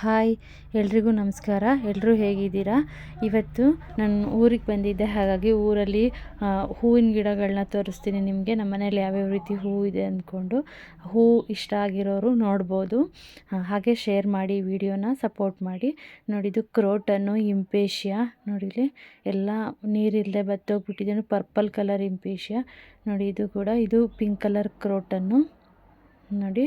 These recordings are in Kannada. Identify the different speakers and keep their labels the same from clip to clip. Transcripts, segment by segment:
Speaker 1: ಹಾಯ್, ಎಲ್ರಿಗೂ ನಮಸ್ಕಾರ. ಎಲ್ಲರೂ ಹೇಗಿದ್ದೀರಾ? ಇವತ್ತು ನಾನು ಊರಿಗೆ ಬಂದಿದ್ದೆ, ಹಾಗಾಗಿ ಊರಲ್ಲಿ ಹೂವಿನ ಗಿಡಗಳನ್ನ ತೋರಿಸ್ತೀನಿ ನಿಮಗೆ. ನಮ್ಮ ಮನೇಲಿ ಯಾವ್ಯಾವ ರೀತಿ ಹೂವು ಇದೆ ಅಂದ್ಕೊಂಡು ಹೂ ಇಷ್ಟ ಆಗಿರೋರು ನೋಡ್ಬೋದು. ಹಾಗೆ ಶೇರ್ ಮಾಡಿ, ವಿಡಿಯೋನ ಸಪೋರ್ಟ್ ಮಾಡಿ. ನೋಡಿ, ಇದು ಕ್ರೋಟನ್ನು ಇಂಪೇಷಿಯಾ ನೋಡಿಲಿ ಎಲ್ಲ ನೀರಿಲ್ಲದೆ ಬತ್ತೋಗ್ಬಿಟ್ಟಿದ್ದೇನೆ ಪರ್ಪಲ್ ಕಲರ್ ಇಂಪೇಷಿಯಾ ನೋಡಿ, ಇದು ಕೂಡ, ಇದು ಪಿಂಕ್ ಕಲರ್ ಕ್ರೋಟನ್ನು. ನೋಡಿ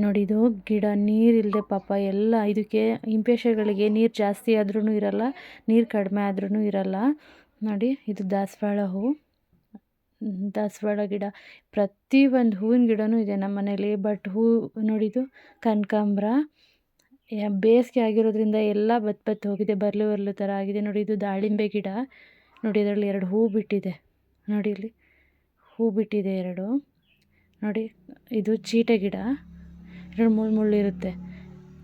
Speaker 1: ನೋಡಿ, ಇದು ಗಿಡ ನೀರಿಲ್ಲದೆ ಪಾಪ ಎಲ್ಲ ಇದಕ್ಕೆ ಇಂಪೇಶಗಳಿಗೆ ನೀರು ಜಾಸ್ತಿ ಆದ್ರೂ ಇರಲ್ಲ, ನೀರು ಕಡಿಮೆ ಆದ್ರೂ ಇರಲ್ಲ. ನೋಡಿ, ಇದು ದಾಸವಾಳ ಹೂ. ದಾಸವಾಳ ಗಿಡ. ಒಂದು ಹೂವಿನ ಗಿಡನೂ ಇದೆ ನಮ್ಮ ಮನೇಲಿ, ಬಟ್ ಹೂ ನೋಡಿದು ಕನಕಾಂಬ್ರ. ಬೇಸಿಗೆ ಆಗಿರೋದ್ರಿಂದ ಎಲ್ಲ ಬತ್ತು ಹೋಗಿದೆ, ಬರಲು ಬರಲು ಥರ ಆಗಿದೆ. ನೋಡಿ, ಇದು ದಾಳಿಂಬೆ ಗಿಡ. ನೋಡಿ, ಇದರಲ್ಲಿ ಎರಡು ಹೂ ಬಿಟ್ಟಿದೆ. ನೋಡಿ, ಇಲ್ಲಿ ಹೂ ಬಿಟ್ಟಿದೆ ಎರಡು. ನೋಡಿ, ಇದು ಚೀಟೆ ಗಿಡ. ಎರಡು ಮುಳ್ಳು ಇರುತ್ತೆ.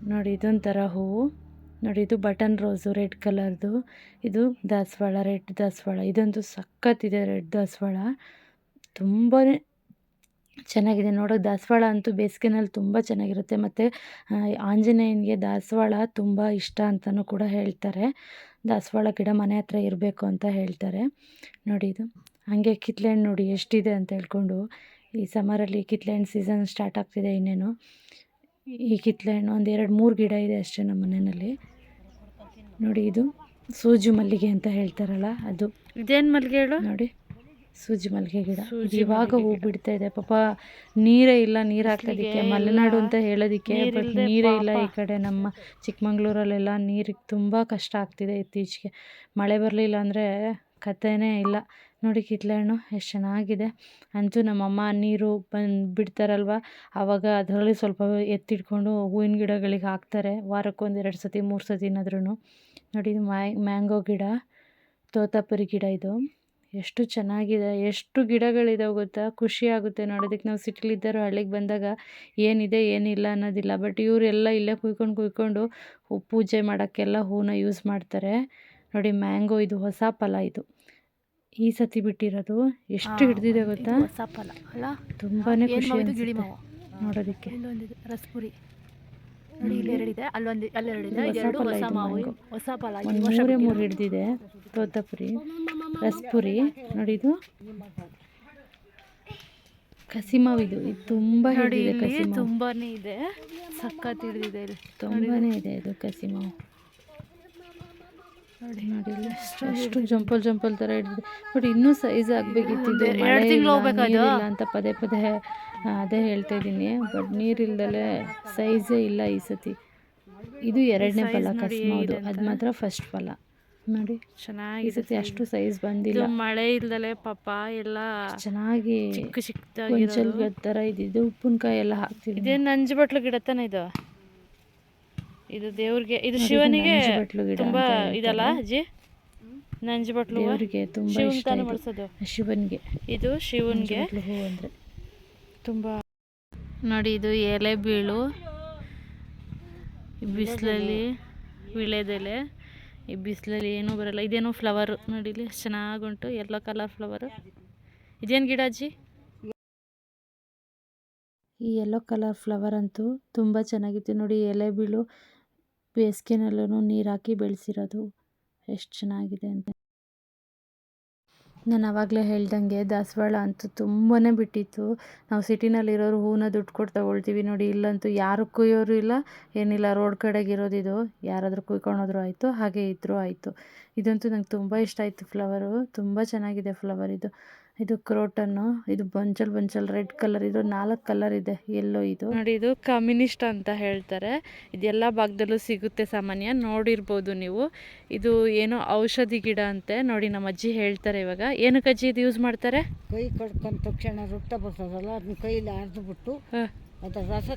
Speaker 1: ನೋಡಿ, ಇದೊಂಥರ ಹೂವು. ನೋಡಿ, ಇದು ಬಟನ್ ರೋಸು, ರೆಡ್ ಕಲರ್ದು. ಇದು ದಾಸವಾಳ, ರೆಡ್ ದಾಸವಾಳ. ಇದಂತೂ ಸಖತ್ತಿದೆ ರೆಡ್ ದಾಸವಾಳ. ತುಂಬಾ ಚೆನ್ನಾಗಿದೆ. ನೋಡೋಕೆ ದಾಸವಾಳ ಅಂತೂ ಬೇಸಿಗೆನಲ್ಲಿ ತುಂಬ ಚೆನ್ನಾಗಿರುತ್ತೆ. ಮತ್ತು ಆಂಜನೇಯನಿಗೆ ದಾಸವಾಳ ತುಂಬ ಇಷ್ಟ ಅಂತಲೂ ಕೂಡ ಹೇಳ್ತಾರೆ. ದಾಸವಾಳ ಗಿಡ ಮನೆ ಹತ್ರ ಇರಬೇಕು ಅಂತ ಹೇಳ್ತಾರೆ. ನೋಡಿ, ಇದು ಹಾಗೆ ಕಿತ್ಲೆ ಹಣ್ಣು ನೋಡಿ, ಎಷ್ಟಿದೆ ಅಂತ ಹೇಳ್ಕೊಂಡು. ಈ ಸಮರಲ್ಲಿ ಕಿತ್ಲೆ ಹಣ್ಣು ಸೀಸನ್ ಸ್ಟಾರ್ಟ್ ಆಗ್ತಿದೆ ಇನ್ನೇನು. ಈ ಕಿತ್ಲೆ ಹಣ್ಣು ಒಂದು ಎರಡು ಮೂರು ಗಿಡ ಇದೆ ಅಷ್ಟೇ ನಮ್ಮ ಮನೆಯಲ್ಲಿ. ನೋಡಿ ಇದು ಸೂಜಿ ಮಲ್ಲಿಗೆ ಅಂತ ಹೇಳ್ತಾರಲ್ಲ ಅದು.
Speaker 2: ಇದೇನು ಮಲ್ಲಿಗೆ ಹೇಳು?
Speaker 1: ನೋಡಿ ಸೂಜಿ ಮಲ್ಲಿಗೆ ಗಿಡ. ಇವಾಗ ಹೂ ಬಿಡ್ತಾ ಇದೆ. ಪಾಪ ನೀರೇ ಇಲ್ಲ ನೀರು ಹಾಕೋದಕ್ಕೆ. ಮಲೆನಾಡು ಅಂತ ಹೇಳೋದಕ್ಕೆ ಬಟ್ ನೀರೇ ಇಲ್ಲ ಈ ಕಡೆ ನಮ್ಮ ಚಿಕ್ಕಮಂಗ್ಳೂರಲ್ಲೆಲ್ಲ ನೀರಿಗೆ ತುಂಬ ಕಷ್ಟ ಆಗ್ತಿದೆ ಇತ್ತೀಚೆಗೆ. ಮಳೆ ಬರಲಿಲ್ಲ ಅಂದರೆ ಕಥೆನೇ ಇಲ್ಲ. ನೋಡಿ ಕಿತ್ತಳೆ ಹಣ್ಣು ಎಷ್ಟು ಚೆನ್ನಾಗಿದೆ. ಅಂತೂ ನಮ್ಮಮ್ಮ ನೀರು ಬಂದು ಬಿಡ್ತಾರಲ್ವ? ಆವಾಗ ಅದರಲ್ಲಿ ಸ್ವಲ್ಪ ಎತ್ತಿಟ್ಕೊಂಡು ಹೂವಿನ ಗಿಡಗಳಿಗೆ ಹಾಕ್ತಾರೆ. ವಾರಕ್ಕೊಂದು ಎರಡು ಸತಿ, ಮೂರು ಸತಿನಾದ್ರೂ ನೋಡಿ ಇದು ಮ್ಯಾ, ಮ್ಯಾಂಗೋ ಗಿಡ, ತೋತಾಪುರಿ ಗಿಡ ಇದು. ಎಷ್ಟು ಚೆನ್ನಾಗಿದೆ. ಎಷ್ಟು ಗಿಡಗಳಿದಾವೆ ಗೊತ್ತಾ? ಖುಷಿ ಆಗುತ್ತೆ ನೋಡೋದಕ್ಕೆ. ನಾವು ಸಿಟಿಲಿದ್ದರು ಹಳ್ಳಿಗೆ ಬಂದಾಗ ಏನಿದೆ, ಏನಿಲ್ಲ ಅನ್ನೋದಿಲ್ಲ. ಬಟ್ ಇವರೆಲ್ಲ ಇಲ್ಲೇ ಕುಯ್ಕೊಂಡು ಕುಯ್ಕೊಂಡು ಪೂಜೆ ಮಾಡೋಕ್ಕೆಲ್ಲ ಹೂನ ಯೂಸ್ ಮಾಡ್ತಾರೆ. ನೋಡಿ ಮ್ಯಾಂಗೋ ಇದು ಹೊಸ ಫಲ ಇದು. ಈ ಸತಿ ಬಿಟ್ಟಿರೋದು ಎಷ್ಟು ಹಿಡ್ದಿದೆ ಗೊತ್ತಾ?
Speaker 2: ಹೊಸ ಅಲ್ಲ?
Speaker 1: ತುಂಬಾ ಖುಷಿ
Speaker 2: ಮಾವು ಗಿಳಿ ಮಾವು.
Speaker 1: ನೋಡೋದಕ್ಕೆ.
Speaker 2: ಇಲ್ಲೊಂದಿದೆ ರಸಪುರಿ. ನೋಡಿ ಇಲ್ಲಿ ಎರಡಿದೆ ಅಲ್ಲೊಂದು ಅಲ್ಲೆರಡಿದೆ
Speaker 1: ಹೊಸ
Speaker 2: ಮಾವು. ಹೊಸ ಫಲ
Speaker 1: ಮೂರೇ. ಮೂರು ಹಿಡ್ದಿದೆ ತೋತಪುರಿ ರಸ್ಪುರಿ ನೋಡಿ ಇದು. ಕಸಿಮಾವು ಇದು ಇದು ತುಂಬ
Speaker 2: ಹಿಡಿದೆ
Speaker 1: ಹಿಡಿದಿದೆ ಕಸಿ
Speaker 2: ತುಂಬಾನೇ ಇದೆ. ಸಕ್ಕತ್ ಹಿಡಿದಿದೆ ಇಲ್ಲಿ.
Speaker 1: ತುಂಬಾನೇ ಇದೆ. ಇದು ಕಸಿಮಾವು. ನೋಡಿ ನೋಡಿ ಇಲ್ಲಿ ಎಷ್ಟು ಜಂಪಲ್ ಜಂಪಲ್ ಥರ ಹಿಡಿದಿದೆ ಬಟ್ ಇನ್ನೂ ಸೈಜ್ ಆಗಬೇಕಿತ್ತು ಇದು.
Speaker 2: ಎರಡು ತಿಂಗ್ಳು
Speaker 1: ಅಂತ ಪದೇ ಪದೇ ಅದೇ ಹೇಳ್ತಾ ಇದ್ದೀನಿ. ಬಟ್ ನೀರಿಲ್ದಲೆ ಸೈಜೇ ಇಲ್ಲ ಈ ಸತಿ. ಇದು ಎರಡನೇ ಫಲ
Speaker 2: ಕಸ್ಮೌದು.
Speaker 1: ಅದು ಮಾತ್ರ ಫಸ್ಟ್ ಫಲ. ನೋಡಿ ಈ
Speaker 2: ಚೆನ್ನಾಗಿದೆ
Speaker 1: ಸತಿ ಅಷ್ಟು ಸೈಜ್ ಬಂದಿಲ್ಲ.
Speaker 2: ಮಳೆ ಇಲ್ದಲೆ ಪಾಪ ಎಲ್ಲ
Speaker 1: ಚೆನ್ನಾಗಿ
Speaker 2: ಚಿಕ್ಕ ಚಿಕ್ಕದಾಗಿರೋದು.
Speaker 1: ಥರ ಇದ್ದಿದ್ದು ಉಪ್ಪಿನಕಾಯಿ ಎಲ್ಲ ಹಾಕ್ತಿದ್ದೆ
Speaker 2: ನಂಜು ಬಟ್ಲು ಗಿಡ ತಾನೆ ಇದು? ಇದು ದೇವ್ರಿಗೆ ಇದು ಶಿವನಿಗೆ
Speaker 1: ನಂಜುಬಟ್ಲು
Speaker 2: ತುಂಬಾ. ಇದಲ್ಲ ಅಜ್ಜಿ? ನಂಜು ಬಟ್ಲು
Speaker 1: ದೇವರಿಗೆ ತುಂಬ ಇಷ್ಟ ಶಿವನ್ಗೆ.
Speaker 2: ಇದು ಶಿವನ್ಗೆ.
Speaker 1: ತುಂಬಾ ಹೂ ಅಂದರೆ.
Speaker 2: ತುಂಬ ನೋಡಿ ಇದು ಎಲೆ ಬೀಳು. ಬಿಸಿಲಲ್ಲಿ ವಿಳೆದೆಲೆ. ಈ ಬಿಸಿಲಲ್ಲಿ ಏನೂ ಬರಲ್ಲ. ಇದೇನೋ ಫ್ಲವರು ನೋಡಿಲಿ ಇಲ್ಲಿ ಉಂಟು. ಚೆನ್ನಾಗುಂಟು ಎಲ್ಲೋ ಕಲರ್ ಫ್ಲವರು ಇದೇನು ಗಿಡ ಅಜ್ಜಿ?
Speaker 1: ಈ ಎಲ್ಲೋ ಕಲರ್ ಫ್ಲವರ್ ಅಂತೂ ತುಂಬ ಚೆನ್ನಾಗಿತ್ತು. ನೋಡಿ ಎಲೆ ಬೀಳು. ಬೇಸಿಗೆನಲ್ಲೂ ನೀರು ಹಾಕಿ ಬೆಳೆಸಿರೋದು. ಎಷ್ಟು ಚೆನ್ನಾಗಿದೆ ಅಂತ. ನಾನು ಆವಾಗಲೇ ಹೇಳ್ದಂಗೆ ದಾಸವಾಳ ಅಂತೂ ತುಂಬಾ ಬಿಟ್ಟಿತ್ತು. ನಾವು ಸಿಟಿನಲ್ಲಿರೋರು ಹೂನ ದುಡ್ಡು ಕೊಟ್ಟು ತಗೊಳ್ತೀವಿ ನೋಡಿ, ಇಲ್ಲಂತೂ ಯಾರು ಕುಯ್ಯೋರು ಇಲ್ಲ, ಏನಿಲ್ಲ, ರೋಡ್ ಕಡೆಗೆ ಇರೋದಿದು ಯಾರಾದರೂ ಕುಯ್ಕೊಂಡೋದ್ರು ಆಯಿತು, ಹಾಗೆ ಇದ್ದರೂ ಆಯಿತು. ಇದಂತೂ ನಂಗೆ ತುಂಬ ಇಷ್ಟ ಆಯಿತು ಫ್ಲವರು. ತುಂಬ ಚೆನ್ನಾಗಿದೆ ಫ್ಲವರ್ ಇದು. ಇದು ಕ್ರೋಟನ್ನು ಇದು ಬಂಚಲ್ ಬಂಚಲ್ ರೆಡ್ ಕಲರ್ ಇದು ನಾಲ್ಕು ಕಲರ್ ಇದೆ ಎಲ್ಲೋ ಇದು.
Speaker 2: ನೋಡಿ ಇದು ಕಮ್ಯುನಿಸ್ಟ್ ಅಂತ ಹೇಳ್ತಾರೆ. ಇದೆಲ್ಲ ಭಾಗದಲ್ಲೂ ಸಿಗುತ್ತೆ ಸಾಮಾನ್ಯ ನೋಡಿರ್ಬೋದು ನೀವು. ಇದು ಏನೋ ಔಷಧಿ ಗಿಡ ಅಂತೆ ನೋಡಿ ನಮ್ಮ ಅಜ್ಜಿ ಹೇಳ್ತಾರೆ ಇವಾಗ. ಏನಕ್ಕೆ ಅಜ್ಜಿ ಇದು ಯೂಸ್ ಮಾಡ್ತಾರೆ?
Speaker 3: ಕೈ ಕಡ್ಕೊಂಡ ತಕ್ಷಣ ರಕ್ತ ಬರ್ತದಲ್ಲ ಅದನ್ನ ಕೈಲಿ ಅರ್ದು ರಸ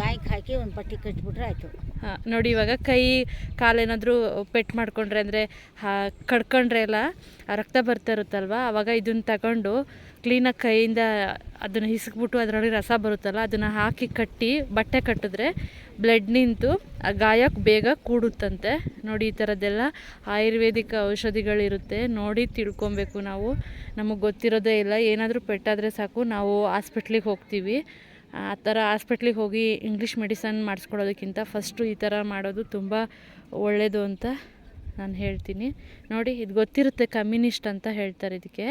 Speaker 3: ಗಾಯಕ್ಕೆ ಹಾಕಿ ಒಂದು ಪಟ್ಟಿ ಆಯ್ತು.
Speaker 2: ನೋಡಿ ಇವಾಗ ಕೈ, ಕಾಲೇನಾದರೂ ಪೆಟ್ ಮಾಡ್ಕೊಂಡ್ರೆ ಅಂದರೆ ಕಡ್ಕೊಂಡ್ರೆ ಎಲ್ಲ ರಕ್ತ ಬರ್ತಾ ಇರುತ್ತಲ್ವ? ಅವಾಗ ಇದನ್ನ ತಗೊಂಡು ಕ್ಲೀನಾಗಿ ಕೈಯಿಂದ ಅದನ್ನು ಹಿಸ್ಕ್ಬಿಟ್ಟು ಅದರೊಳಗೆ ರಸ ಬರುತ್ತಲ್ಲ, ಅದನ್ನು ಹಾಕಿ ಕಟ್ಟಿ ಬಟ್ಟೆ ಕಟ್ಟಿದ್ರೆ ಬ್ಲಡ್ ನಿಂತು ಆ ಗಾಯಕ್ಕೆ ಬೇಗ ಕೂಡುತ್ತಂತೆ. ನೋಡಿ ಈ ಥರದ್ದೆಲ್ಲ ಆಯುರ್ವೇದಿಕ್ ಔಷಧಿಗಳಿರುತ್ತೆ. ನೋಡಿ ತಿಳ್ಕೊಬೇಕು ನಾವು. ನಮಗೆ ಗೊತ್ತಿರೋದೇ ಇಲ್ಲ. ಏನಾದರೂ ಪೆಟ್ಟಾದರೆ ಸಾಕು. ನಾವು ಹಾಸ್ಪಿಟ್ಲಿಗೆ ಹೋಗ್ತೀವಿ. ಆ ಥರ ಹಾಸ್ಪಿಟ್ಲಿಗೆ ಹೋಗಿ ಇಂಗ್ಲೀಷ್ ಮೆಡಿಸನ್ ಮಾಡಿಸ್ಕೊಳ್ಳೋದಕ್ಕಿಂತ ಫಸ್ಟು ಈ ಥರ ಮಾಡೋದು ತುಂಬ ಒಳ್ಳೆಯದು ಅಂತ ನಾನು ಹೇಳ್ತೀನಿ. ನೋಡಿ, ಇದು ಗೊತ್ತಿರುತ್ತೆ ಕಮ್ಯುನಿಸ್ಟ್ ಅಂತ ಹೇಳ್ತಾರೆ ಇದಕ್ಕೆ.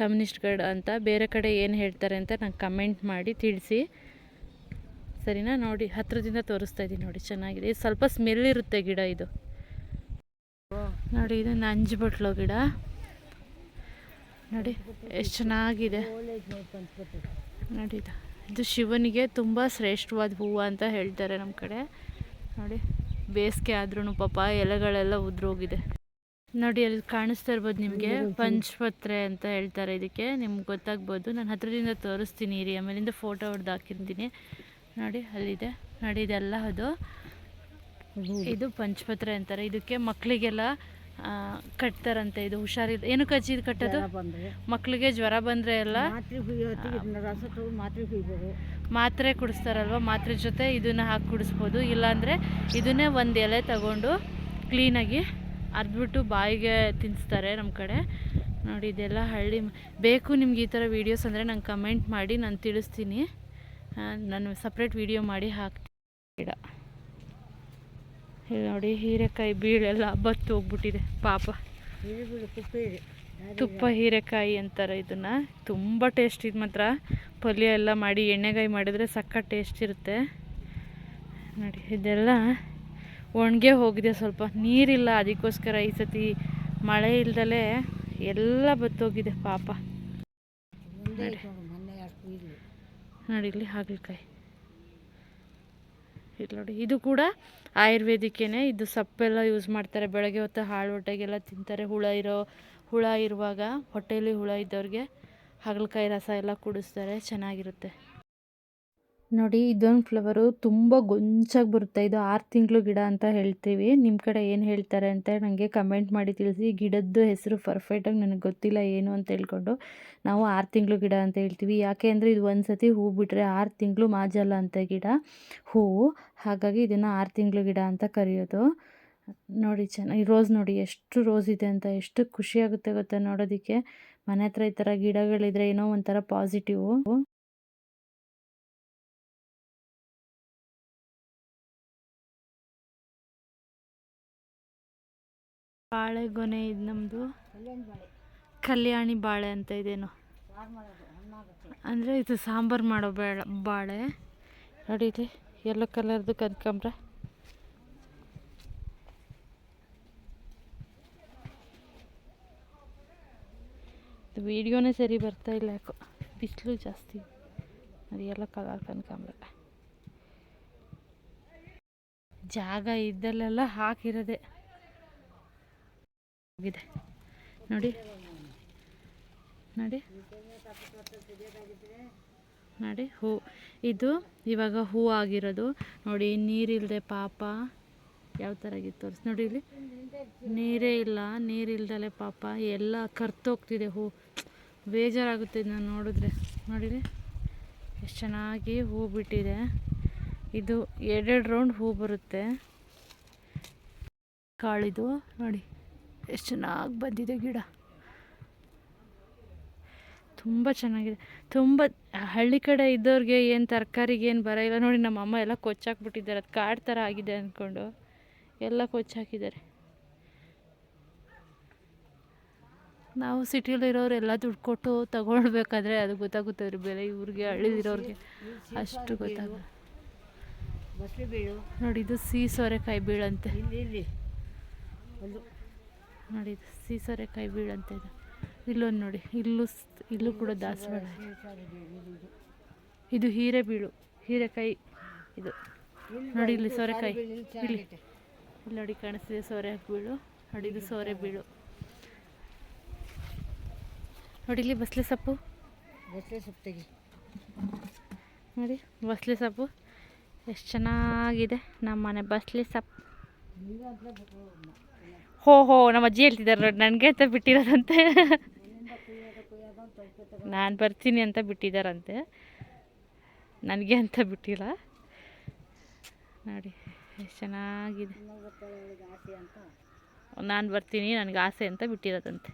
Speaker 2: ಕಮ್ಯುನಿಸ್ಟ್ಗಳು ಅಂತ ಬೇರೆ ಕಡೆ ಏನು ಹೇಳ್ತಾರೆ ಅಂತ ನಂಗೆ ಕಮೆಂಟ್ ಮಾಡಿ ತಿಳಿಸಿ. ಸರಿನಾ? ನೋಡಿ, ಹತ್ರದಿಂದ ತೋರಿಸ್ತಾ ಇದ್ದೀನಿ ನೋಡಿ, ಚೆನ್ನಾಗಿದೆ. ಇದು ಸ್ವಲ್ಪ ಸ್ಮೆಲ್ ಇರುತ್ತೆ ಗಿಡ ಇದು. ನೋಡಿ ಇದು ನಂಜುಬಟ್ಲು ಗಿಡ. ನೋಡಿ, ಎಷ್ಟು ಚೆನ್ನಾಗಿದೆ. ನೋಡಿ ಇದು ಶಿವನಿಗೆ ತುಂಬ ಶ್ರೇಷ್ಠವಾದ ಹೂವು ಅಂತ ಹೇಳ್ತಾರೆ ನಮ್ಮ ಕಡೆ. ನೋಡಿ ಬೇಸಿಗೆ ಆದ್ರೂ ಪಾಪ ಎಲೆಗಳೆಲ್ಲ ಉದ್ರೋಗಿದೆ. ನೋಡಿ ಅಲ್ಲಿ ಕಾಣಿಸ್ತಾ ಇರ್ಬೋದು ನಿಮಗೆ ಪಂಚಪತ್ರೆ ಅಂತ ಹೇಳ್ತಾರೆ ಇದಕ್ಕೆ. ನಿಮ್ಗೆ ಗೊತ್ತಾಗ್ಬೋದು. ನಾನು ಹತ್ರದಿಂದ ತೋರಿಸ್ತೀನಿ ಇರಿ. ಆಮೇಲಿಂದ ಫೋಟೋ ಹೊಡೆದು ಹಾಕಿರ್ತೀನಿ. ನೋಡಿ ಅಲ್ಲಿದೆ. ನೋಡಿ ಇದೆಲ್ಲ ಅದು. ಇದು ಪಂಚಪತ್ರೆ ಅಂತಾರೆ. ಇದಕ್ಕೆ ಮಕ್ಕಳಿಗೆಲ್ಲ ಕಟ್ತಾರಂತೆ. ಇದು ಹುಷಾರಿಲ್ಲ ಏನು ಕಜ್ಜಿ ಇದು ಕಟ್ಟೋದು?
Speaker 3: ಬಂದರೆ.
Speaker 2: ಮಕ್ಕಳಿಗೆ ಜ್ವರ ಬಂದರೆ ಎಲ್ಲ?
Speaker 3: ಮಾತ್ರೆ
Speaker 2: ಕುಡಿಸ್ತಾರಲ್ವ? ಮಾತ್ರೆ ಜೊತೆ ಇದನ್ನು ಹಾಕಿ ಕುಡಿಸ್ಬೋದು. ಇಲ್ಲಾಂದರೆ ಇದನ್ನೇ ಒಂದು ಎಲೆ ತಗೊಂಡು ಕ್ಲೀನಾಗಿ ಅರ್ದ್ಬಿಟ್ಟು ಬಾಯಿಗೆ ತಿನ್ನಿಸ್ತಾರೆ ನಮ್ಮ ಕಡೆ. ನೋಡಿ ಇದೆಲ್ಲ ಹಳ್ಳಿ ಬೇಕು ನಿಮ್ಗೆ ಈ ಥರ ವೀಡಿಯೋಸ್ ಅಂದರೆ ನಂಗೆ ಕಮೆಂಟ್ ಮಾಡಿ ನಾನು ತಿಳಿಸ್ತೀನಿ. ನಾನು ಸಪ್ರೇಟ್ ವೀಡಿಯೋ ಮಾಡಿ ಹಾಕ್ತೀನಿ. ಗಿಡ ಇಲ್ಲಿ ನೋಡಿ ಹೀರೆಕಾಯಿ ಬೀಳೆಲ್ಲ ಬತ್ತು ಹೋಗ್ಬಿಟ್ಟಿದೆ ಪಾಪ. ತುಪ್ಪ ಹೀರೆಕಾಯಿ ಅಂತಾರೆ ಇದನ್ನು. ತುಂಬ ಟೇಸ್ಟ್ ಇದು ಮಾತ್ರ. ಪಲ್ಯ ಎಲ್ಲ ಮಾಡಿ ಎಣ್ಣೆಗಾಯಿ ಮಾಡಿದರೆ ಸಕ್ಕ ಟೇಸ್ಟ್ ಇರುತ್ತೆ. ನೋಡಿ ಇದೆಲ್ಲ ಒಣಗೆ ಹೋಗಿದೆ ಸ್ವಲ್ಪ. ನೀರಿಲ್ಲ ಅದಕ್ಕೋಸ್ಕರ ಈ ಸತಿ ಮಳೆ ಇಲ್ದಲೆ ಎಲ್ಲ ಬತ್ತೋಗಿದೆ ಪಾಪ.
Speaker 3: ನೋಡು.
Speaker 2: ನೋಡಿ ಇಲ್ಲಿ ಹಾಗಲಕಾಯಿ. ಇಲ್ಲಿ ನೋಡಿ, ಇದು ಕೂಡ ಆಯುರ್ವೇದಿಕೇನೆ. ಇದು ಸಪ್ಪೆಲ್ಲ ಯೂಸ್ ಮಾಡ್ತಾರೆ. ಬೆಳಗ್ಗೆ ಹೊತ್ತು ಹಾಳು ಹೊಟ್ಟೆಗೆಲ್ಲ ತಿಂತಾರೆ. ಹುಳ ಇರೋ, ಹುಳ ಇರುವಾಗ ಹೊಟ್ಟೆಯಲ್ಲಿ ಹುಳ ಇದ್ದವ್ರಿಗೆ ಹಾಗಲಕಾಯಿ ರಸ ಎಲ್ಲ ಕುಡಿಸ್ತಾರೆ. ಚೆನ್ನಾಗಿರುತ್ತೆ.
Speaker 1: ನೋಡಿ, ಇದೊಂದು ಫ್ಲವರು ತುಂಬ ಗೊಂಚಾಗಿ ಬರುತ್ತೆ. ಇದು ಆರು ತಿಂಗಳು ಗಿಡ ಅಂತ ಹೇಳ್ತೀವಿ. ನಿಮ್ಮ ಕಡೆ ಏನು ಹೇಳ್ತಾರೆ ಅಂತ ನನಗೆ ಕಮೆಂಟ್ ಮಾಡಿ ತಿಳಿಸಿ. ಗಿಡದ್ದು ಹೆಸರು ಪರ್ಫೆಕ್ಟಾಗಿ ನನಗೆ ಗೊತ್ತಿಲ್ಲ ಏನು ಅಂತ ಹೇಳ್ಕೊಂಡು ನಾವು ಆರು ತಿಂಗಳು ಗಿಡ ಅಂತ ಹೇಳ್ತೀವಿ. ಯಾಕೆ ಅಂದರೆ ಇದು ಒಂದು ಸತಿ ಹೂ ಬಿಟ್ಟರೆ ಆರು ತಿಂಗಳು ಮಾಜಲ್ಲ ಅಂತ ಗಿಡ. ಹೂವು ಹಾಗಾಗಿ ಇದನ್ನು ಆರು ತಿಂಗಳು ಗಿಡ ಅಂತ ಕರೆಯೋದು. ನೋಡಿ ಚೆನ್ನಾಗಿ ರೋಸ್ ನೋಡಿ, ಎಷ್ಟು ರೋಸ್ ಇದೆ ಅಂತ, ಎಷ್ಟು ಖುಷಿಯಾಗುತ್ತೆ ಗೊತ್ತಾ ನೋಡೋದಕ್ಕೆ. ಮನೆ ಹತ್ರ ಈ ಥರ ಗಿಡಗಳಿದ್ರೆ ಏನೋ ಒಂಥರ ಪಾಸಿಟಿವು
Speaker 2: ಬಾಳೆಗೊನೆ ಇದು ನಮ್ಮದು
Speaker 3: ಕಲ್ಯಾಣ ಬಾಳೆ.
Speaker 2: ಅಂತ ಇದೇನು. ಅಂದರೆ ಇದು ಸಾಂಬಾರು ಮಾಡೋ ಬೇಳೆ ಬಾಳೆ. ನೋಡಿ ಇಲ್ಲಿ ಯೆಲ್ಲೋ ಕಲರ್ದು ಕನಕಾಂಬ್ರ. ಇದು ವೀಡಿಯೋನೇ ಸರಿ ಬರ್ತಾ ಇಲ್ಲ ಯಾಕೋ ಬಿಸಿಲು ಜಾಸ್ತಿ. ಅದು ಎಲ್ಲ ಕಲರ್ ಕನಕಾಂಬ್ರ. ಜಾಗ ಇದ್ದಲ್ಲೆಲ್ಲ ಹಾಕಿರೋದೆ. ಇದೆ ನೋಡಿ. ನೋಡಿ. ನೋಡಿ, ಹೂ. ಇದು ಇವಾಗ ಹೂ ಆಗಿರೋದು. ನೋಡಿ ನೀರಿಲ್ಲದೆ ಪಾಪ. ಯಾವ ಥರ ಆಗಿತ್ತು ತೋರಿಸಿ. ನೋಡಿ ಇಲ್ಲಿ. ನೀರೇ ಇಲ್ಲ, ನೀರಿಲ್ದಲೆ ಪಾಪ. ಎಲ್ಲ ಕರ್ತೋಗ್ತಿದೆ ಹೂ. ಬೇಜಾರಾಗುತ್ತೆ ಇದನ್ನ ನೋಡಿದ್ರೆ. ನೋಡಿರಿ. ಎಷ್ಟು ಚೆನ್ನಾಗಿ ಹೂ ಬಿಟ್ಟಿದೆ. ಇದು ಎರಡೆರಡು ರೌಂಡ್ ಹೂ ಬರುತ್ತೆ. ಕಾಳಿದು. ನೋಡಿ. ಎಷ್ಟು ಚೆನ್ನಾಗಿ ಬಂದಿದೆ ಗಿಡ. ತುಂಬ ಚೆನ್ನಾಗಿದೆ. ತುಂಬ ಹಳ್ಳಿ ಕಡೆ ಇದ್ದವ್ರಿಗೆ ಏನು ತರಕಾರಿಗೆ ಏನು ಬರ ಇಲ್ಲ. ನೋಡಿ ನಮ್ಮ ಅಮ್ಮ ಎಲ್ಲ ಕೊಚ್ಚಾಕ್ಬಿಟ್ಟಿದ್ದಾರೆ. ಅದು ಕಾಡು ಥರ ಆಗಿದೆ ಅಂದ್ಕೊಂಡು ಎಲ್ಲ ಕೊಚ್ಚಾಕಿದ್ದಾರೆ. ನಾವು ಸಿಟಿಲಿರೋರು ಎಲ್ಲ ದುಡ್ಡು ಕೊಟ್ಟು ತಗೊಳ್ಬೇಕಾದ್ರೆ ಅದು ಗೊತ್ತಾಗುತ್ತೆ ಅವ್ರಿಗೆ ಬೆಲೆ. ಇವ್ರಿಗೆ ಹಳ್ಳಿದಿರೋರಿಗೆ ಅಷ್ಟು ಗೊತ್ತಾಗ ನೋಡಿ ಇದು ಸಿಹಿ ಸೋರೆಕಾಯಿ ಬೀಳಂತೆ.
Speaker 3: ಇಲ್ಲಿ ಇಲ್ಲಿ. ಒಂದು
Speaker 2: ನೋಡಿ ಸೀಸರೆಕಾಯಿ ಬೀಳಂತೆ ಇದು. ಇಲ್ಲೊಂದು ನೋಡಿ ಇಲ್ಲೂ ಇಲ್ಲೂ ಕೂಡ ದಾಸವಾಳ. ಇದು ಹೀರೆಬೀಳು ಹೀರೆ ಬೀಳು ಹೀರೆಕಾಯಿ ಇದು. ನೋಡಿ ಇಲ್ಲಿ ಸೋರೆಕಾಯಿ.
Speaker 3: ಇಲ್ಲಿ
Speaker 2: ಇಲ್ಲಿ ನೋಡಿ ಕಾಣಿಸ್ತಿದೆ ಸೋರೆ ಬೀಳು ನೋಡಿ ಇದು ಸೋರೆ ಬೀಳು. ನೋಡಿ ಇಲ್ಲಿ ಬಸ್ಲೆ ಸೊಪ್ಪು.
Speaker 3: ಬಸ್ಲೆ ಸೊಪ್ಪು ತೆಗಿ.
Speaker 2: ನೋಡಿ ಬಸಳೆ ಸೊಪ್ಪು. ಎಷ್ಟು ಚೆನ್ನಾಗಿದೆ ನಮ್ಮ ಮನೆ ಬಸ್ಲೆ ಸೊಪ್ಪು. ಹೋ ಹೋ, ನಮ್ಮ ಅಜ್ಜಿ ಹೇಳ್ತಿದ್ದಾರೆ ನೋಡಿ, ನನಗೆ ಅಂತ ಬಿಟ್ಟಿರೋದಂತೆ. ನಾನು ಬರ್ತೀನಿ ಅಂತ ಬಿಟ್ಟಿದ್ದಾರಂತೆ. ನನಗೆ ಅಂತ ಬಿಟ್ಟಿಲ್ಲ. ನೋಡಿ, ಎಷ್ಟು ಚೆನ್ನಾಗಿದೆ. ನಾನು ಬರ್ತೀನಿ, ನನಗೆ ಆಸೆ ಅಂತ ಬಿಟ್ಟಿರೋದಂತೆ.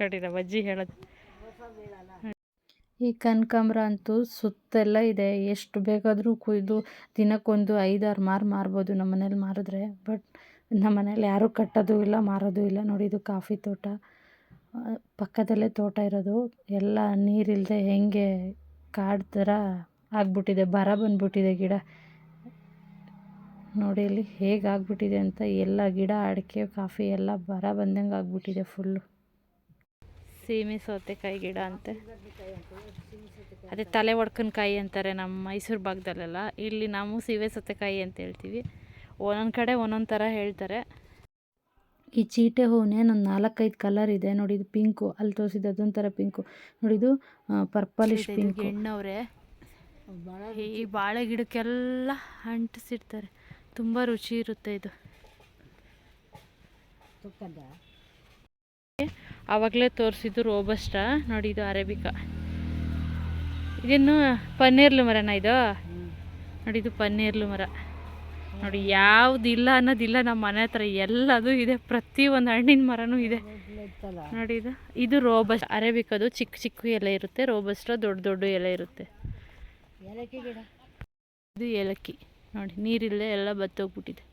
Speaker 2: ನೋಡಿ, ನಮ್ಮ ಅಜ್ಜಿ ಹೇಳೋದು.
Speaker 1: ಈ ಕನಕಾಂಬ್ರ ಅಂತೂ ಸುತ್ತೆಲ್ಲ ಇದೆ. ಎಷ್ಟು ಬೇಕಾದರೂ ಕುಯ್ದು ದಿನಕ್ಕೊಂದು ಐದಾರು ಮಾರು ಮಾರ್ಬೋದು ನಮ್ಮ ಮನೇಲಿ ಮಾರಿದ್ರೆ. ಬಟ್ ನಮ್ಮ ಮನೇಲಿ ಯಾರೂ ಕಟ್ಟೋದು ಇಲ್ಲ, ಮಾರೋದು ಇಲ್ಲ. ನೋಡಿ, ಇದು ಕಾಫಿ ತೋಟ. ಪಕ್ಕದಲ್ಲೇ ತೋಟ ಇರೋದು. ಎಲ್ಲ ನೀರಿಲ್ಲದೆ ಹೆಂಗೆ ಕಾಡು ಥರ ಆಗಿಬಿಟ್ಟಿದೆ, ಬರ ಬಂದ್ಬಿಟ್ಟಿದೆ ಗಿಡ. ನೋಡಿ, ಇಲ್ಲಿ ಹೇಗೆ ಆಗ್ಬಿಟ್ಟಿದೆ ಅಂತ ಎಲ್ಲ ಗಿಡ, ಅಡಿಕೆ, ಕಾಫಿ ಎಲ್ಲ ಬರ ಬಂದಂಗೆ ಆಗ್ಬಿಟ್ಟಿದೆ ಫುಲ್ಲು
Speaker 2: ಸೀಮೆ ಸೌತೆಕಾಯಿ ಗಿಡ ಅಂತೆ. ಅದೇ ತಲೆ ಒಡ್ಕನ್ಕಾಯಿ ಅಂತಾರೆ ನಮ್ಮ ಮೈಸೂರು ಭಾಗದಲ್ಲೆಲ್ಲ. ಇಲ್ಲಿ ನಾವು ಸೀಮೆ ಸೌತೆಕಾಯಿ ಅಂತ ಹೇಳ್ತೀವಿ. ಒಂದೊಂದು ಕಡೆ ಒಂದೊಂದು ಥರ ಹೇಳ್ತಾರೆ.
Speaker 1: ಈ ಚೀಟೆ ಹೂವನ್ನೇ ನನ್ನ ನಾಲ್ಕೈದು ಕಲರ್ ಇದೆ. ನೋಡಿ ಇದು ಪಿಂಕು ಅಲ್ಲಿ ತೋರಿಸಿದ್ದು ಅದೊಂಥರ ಪಿಂಕು ನೋಡಿ ಇದು ಪರ್ಪಲಿಶ್ ಪಿಂಕ್
Speaker 2: ಎಣ್ಣವ್ರೆ
Speaker 3: ಭಾಳ
Speaker 2: ಈ ಬಾಳೆ ಗಿಡಕ್ಕೆಲ್ಲ ಅಂಟಿಸಿಡ್ತಾರೆ. ತುಂಬ ರುಚಿ ಇರುತ್ತೆ ಇದು. ಆವಾಗಲೇ ತೋರಿಸಿದ್ದು ರೋಬಸ್ಟ ನೋಡಿ ಇದು ಅರೇಬಿಕಾ. ಇದನ್ನು ಪನ್ನೀರ್ಲು ಮರನ ಇದು? ನೋಡಿ ಇದು ಪನ್ನೀರ್ಲು ಮರ. ನೋಡಿ ಯಾವುದಿಲ್ಲ ಇಲ್ಲ ಅನ್ನೋದಿಲ್ಲ ನಮ್ಮ ಮನೆ ಹತ್ರ ಎಲ್ಲದೂ ಇದೆ. ಪ್ರತಿ ಒಂದು ಹಣ್ಣಿನ ಮರನೂ ಇದೆ. ನೋಡಿ ಇದು ಇದು ರೋಬಸ್ ಅರೇಬಿಕದು ಚಿಕ್ಕ ಚಿಕ್ಕ ಎಲೆ ಇರುತ್ತೆ. ರೋಬಸ್ಟ ದೊಡ್ಡ ದೊಡ್ಡ ಎಲೆ ಇರುತ್ತೆ. ಇದು ಏಲಕ್ಕಿ. ನೋಡಿ ನೀರಿಲ್ಲದೆ ಎಲ್ಲ ಬತ್ತೋಗ್ಬಿಟ್ಟಿದೆ.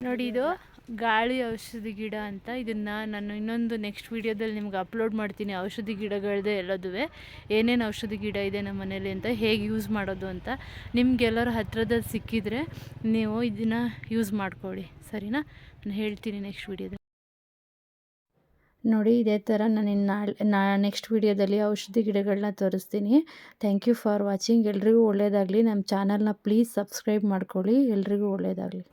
Speaker 2: ನೋಡಿ ಇದು ಗಾಳಿ ಔಷಧಿ ಗಿಡ ಅಂತ ಇದನ್ನು ನಾನು ಇನ್ನೊಂದು ನೆಕ್ಸ್ಟ್ ವೀಡಿಯೋದಲ್ಲಿ ನಿಮ್ಗೆ ಅಪ್ಲೋಡ್ ಮಾಡ್ತೀನಿ. ಔಷಧಿ ಗಿಡಗಳದೇ ಎಲ್ಲದುವೆ. ಏನೇನು ಔಷಧಿ ಗಿಡ ಇದೆ ನಮ್ಮ ಮನೇಲಿ ಅಂತ ಹೇಗೆ ಯೂಸ್ ಮಾಡೋದು ಅಂತ ನಿಮ್ಗೆಲ್ಲರ ಹತ್ರದಲ್ಲಿ ಸಿಕ್ಕಿದರೆ ನೀವು ಇದನ್ನು ಯೂಸ್ ಮಾಡ್ಕೊಳ್ಳಿ. ಸರಿನಾ? ನಾನು ಹೇಳ್ತೀನಿ ನೆಕ್ಸ್ಟ್ ವೀಡಿಯೋದಲ್ಲಿ
Speaker 1: ನೋಡಿ, ಇದೇ ಥರ ನಾನು ನಾ ನೆಕ್ಸ್ಟ್ ವೀಡಿಯೋದಲ್ಲಿ ಔಷಧಿ ಗಿಡಗಳನ್ನ ತೋರಿಸ್ತೀನಿ. ಥ್ಯಾಂಕ್ ಯು ಫಾರ್ ವಾಚಿಂಗ್ ಎಲ್ರಿಗೂ ಒಳ್ಳೆಯದಾಗಲಿ ನಮ್ಮ ಚಾನಲ್ನ ಪ್ಲೀಸ್ ಸಬ್ಸ್ಕ್ರೈಬ್ ಮಾಡ್ಕೊಳ್ಳಿ. ಎಲ್ರಿಗೂ ಒಳ್ಳೆಯದಾಗಲಿ